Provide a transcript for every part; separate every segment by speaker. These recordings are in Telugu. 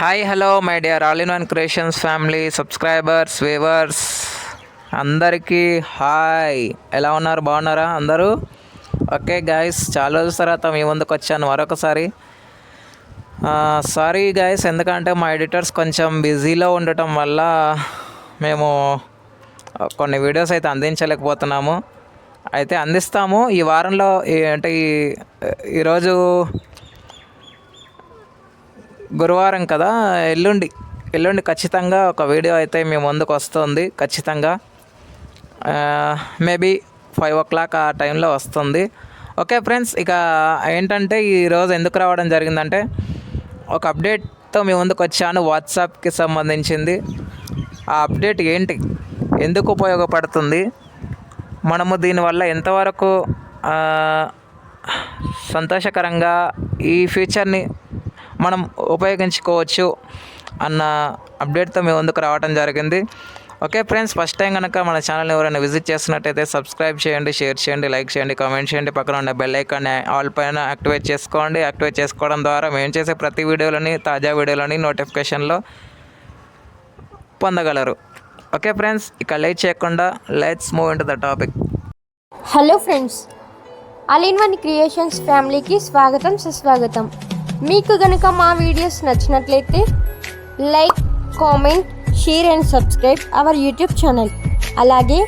Speaker 1: Hi hello my dear all in one creations family subscribers viewers అందరికీ హాయ్ ఎలా ఉన్నారు? బాగున్నారా అందరూ? ఓకే గాయస్ చాలా రోజుల తర్వాత మీ ముందుకు వచ్చాను మరొకసారి. సారీ గాయస్ ఎందుకంటే మా ఎడిటర్స్ కొంచెం బిజీలో ఉండటం వల్ల మేము కొన్ని వీడియోస్ అయితే అందించలేకపోతున్నాము. అయితే అందిస్తాము. ఈ వారంలో అంటే ఈ ఈరోజు గురువారం కదా ఎల్లుండి. ఎల్లుండి ఖచ్చితంగా ఒక వీడియో అయితే మీ ముందుకు వస్తుంది ఖచ్చితంగా. మేబీ ఫైవ్ ఓ క్లాక్ ఆ టైంలో వస్తుంది. ఓకే ఫ్రెండ్స్ ఇక ఏంటంటే ఈరోజు ఎందుకు రావడం జరిగిందంటే ఒక అప్డేట్తో మీ ముందుకు వచ్చాను వాట్సాప్కి సంబంధించింది. ఆ అప్డేట్ ఏంటి? ఎందుకు ఉపయోగపడుతుంది? మనము దీనివల్ల ఎంతవరకు సంతోషకరంగా ఈ ఫీచర్ని మనం ఉపయోగించుకోవచ్చు అన్న అప్డేట్తో మీ ముందుకు రావడం జరిగింది. ఓకే ఫ్రెండ్స్ ఫస్ట్ టైం కనుక మన ఛానల్ని ఎవరైనా విజిట్ చేస్తున్నట్టయితే సబ్స్క్రైబ్ చేయండి షేర్ చేయండి లైక్ చేయండి కామెంట్ చేయండి. పక్కన ఉన్న బెల్ ఐకాన్ ఆల్ పైన యాక్టివేట్ చేసుకోండి. యాక్టివేట్ చేసుకోవడం ద్వారా మేము చేసే ప్రతి వీడియోలని తాజా వీడియోలని నోటిఫికేషన్లో పొందగలరు. ఓకే ఫ్రెండ్స్ ఇక లేట్ చేయకుండా let's move in to the topic
Speaker 2: hello friends all in one creations ఫ్యామిలీకి స్వాగతం సుస్వాగతం. మీకు గనుక మా వీడియోస్ నచ్చినట్లయితే like comment share and subscribe our YouTube channel. అలాగే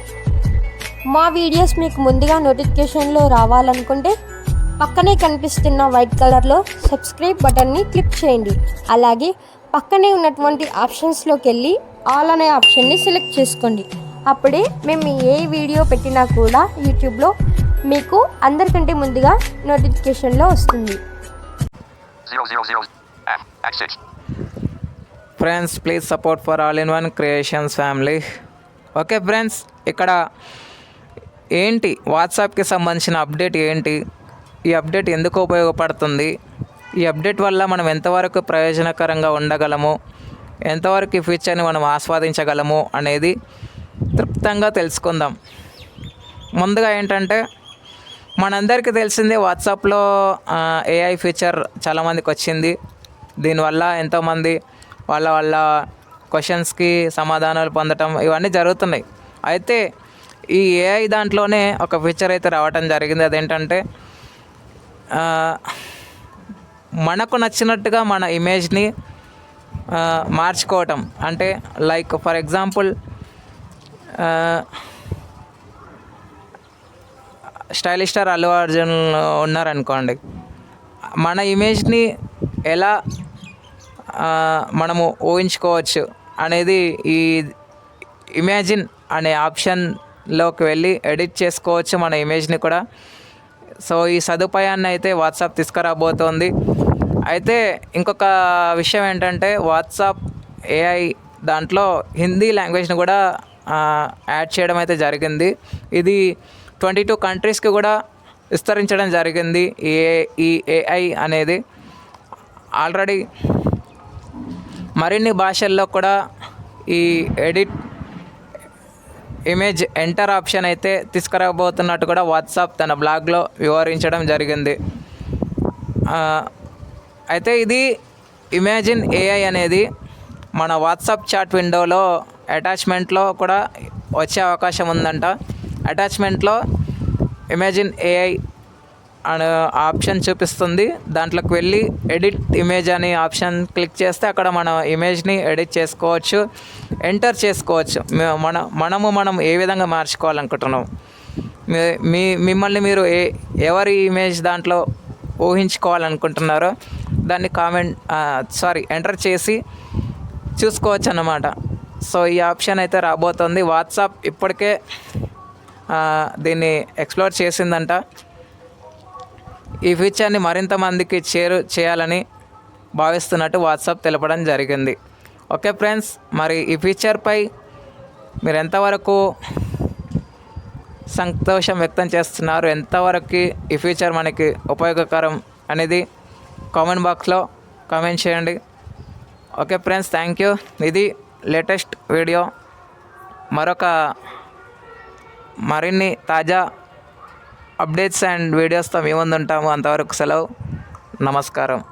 Speaker 2: మా వీడియోస్ మీకు ముందుగా నోటిఫికేషన్లో రావాలనుకుంటే పక్కనే కనిపిస్తున్న వైట్ కలర్లో సబ్స్క్రైబ్ బటన్ని క్లిక్ చేయండి. అలాగే పక్కనే ఉన్నటువంటి ఆప్షన్స్లోకి వెళ్ళి ఆల్ అనే ఆప్షన్ని సెలెక్ట్ చేసుకోండి. అప్పుడే మేము ఏ వీడియో పెట్టినా కూడా యూట్యూబ్లో మీకు అందరికంటే ముందుగా నోటిఫికేషన్లో వస్తుంది.
Speaker 1: Friends please support for all in one creations family okay friends ఇక్కడ ఏంటి వాట్సాప్కి సంబంధించిన అప్డేట్ ఏంటి ఈ అప్డేట్ ఎందుకు ఉపయోగపడుతుంది ఈ అప్డేట్ వల్ల మనం ఎంతవరకు ప్రయోజనకరంగా ఉండగలము ఎంతవరకు ఈ ఫీచర్ని మనం ఆస్వాదించగలము అనేది తృప్తంగా తెలుసుకుందాం ముందుగా ఏంటంటే మనందరికీ తెలిసిందే వాట్సాప్లో ఏఐ ఫీచర్ చాలామందికి వచ్చింది. దీనివల్ల ఎంతోమంది వాళ్ళ వాళ్ళ క్వశ్చన్స్కి సమాధానాలు పొందటం ఇవన్నీ జరుగుతున్నాయి. అయితే ఈ ఏఐ దాంట్లోనే ఒక ఫీచర్ అయితే రావటం జరిగింది. అదేంటంటే మనకు నచ్చినట్టుగా మన ఇమేజ్ని మార్చుకోవటం. అంటే like for example stylish star Allu Arjun ఉన్నారనుకోండి మన ఇమేజ్ని ఎలా మనము ఊహించుకోవచ్చు అనేది ఈ ఇమాజిన్ అనే ఆప్షన్లోకి వెళ్ళి ఎడిట్ చేసుకోవచ్చు మన ఇమేజ్ని కూడా. సో ఈ సదుపాయాన్ని అయితే వాట్సాప్ తీసుకురాబోతోంది. అయితే ఇంకొక విషయం ఏంటంటే వాట్సాప్ ఏఐ దాంట్లో హిందీ లాంగ్వేజ్ని కూడా యాడ్ చేయడం అయితే జరిగింది. ఇది ట్వంటీ టూ కంట్రీస్కి కూడా విస్తరించడం జరిగింది. ఈ ఏ- ఈ ఏఐ అనేది ఆల్రెడీ మరిన్ని భాషల్లో కూడా ఈ ఎడిట్ ఇమేజ్ ఎంటర్ ఆప్షన్ అయితే తీసుకురాబోతున్నట్టు కూడా వాట్సాప్ తన బ్లాగ్లో వివరించడం జరిగింది. అయితే ఇది ఇమాజిన్ ఏఐ అనేది మన వాట్సాప్ చాట్ విండోలో అటాచ్మెంట్లో కూడా వచ్చే అవకాశం ఉందంట. అటాచ్మెంట్లో ఇమాజిన్ ఏఐ అనే ఆప్షన్ చూపిస్తుంది. దాంట్లోకి వెళ్ళి ఎడిట్ ఇమేజ్ అనే ఆప్షన్ క్లిక్ చేస్తే అక్కడ మన ఇమేజ్ని ఎడిట్ చేసుకోవచ్చు ఎంటర్ చేసుకోవచ్చు. మన మనము మనం ఏ విధంగా మార్చుకోవాలనుకుంటున్నాం? మీ- మీ మిమ్మల్ని మీరు ఏ ఎవరి ఇమేజ్ దాంట్లో ఊహించుకోవాలనుకుంటున్నారో దాన్ని కామెంట్ సారీ ఎంటర్ చేసి చూసుకోవచ్చు అన్నమాట సో ఈ ఆప్షన్ అయితే రాబోతుంది. వాట్సాప్ ఇప్పటికే దీన్ని ఎక్స్ప్లోర్ చేసిందంట. ఈ ఫీచర్ని మరింత మందికి చేరు చేయాలని భావిస్తున్నట్టు వాట్సాప్ తెలపడం జరిగింది. ఓకే ఫ్రెండ్స్ మరి ఈ ఫీచర్పై మీరు ఎంతవరకు సంతోషం వ్యక్తం చేస్తున్నారు ఎంతవరకు ఈ ఫీచర్ మనకి ఉపయోగకరం అనేది కామెంట్ బాక్స్లో కామెంట్ చేయండి. ఓకే ఫ్రెండ్స్ థ్యాంక్ యూ ఇది లేటెస్ట్ వీడియో. మరొక మరిన్ని తాజా అప్డేట్స్ అండ్ వీడియోస్తో మీ ముందు ఉంటాము. అంతవరకు సెలవు. నమస్కారం.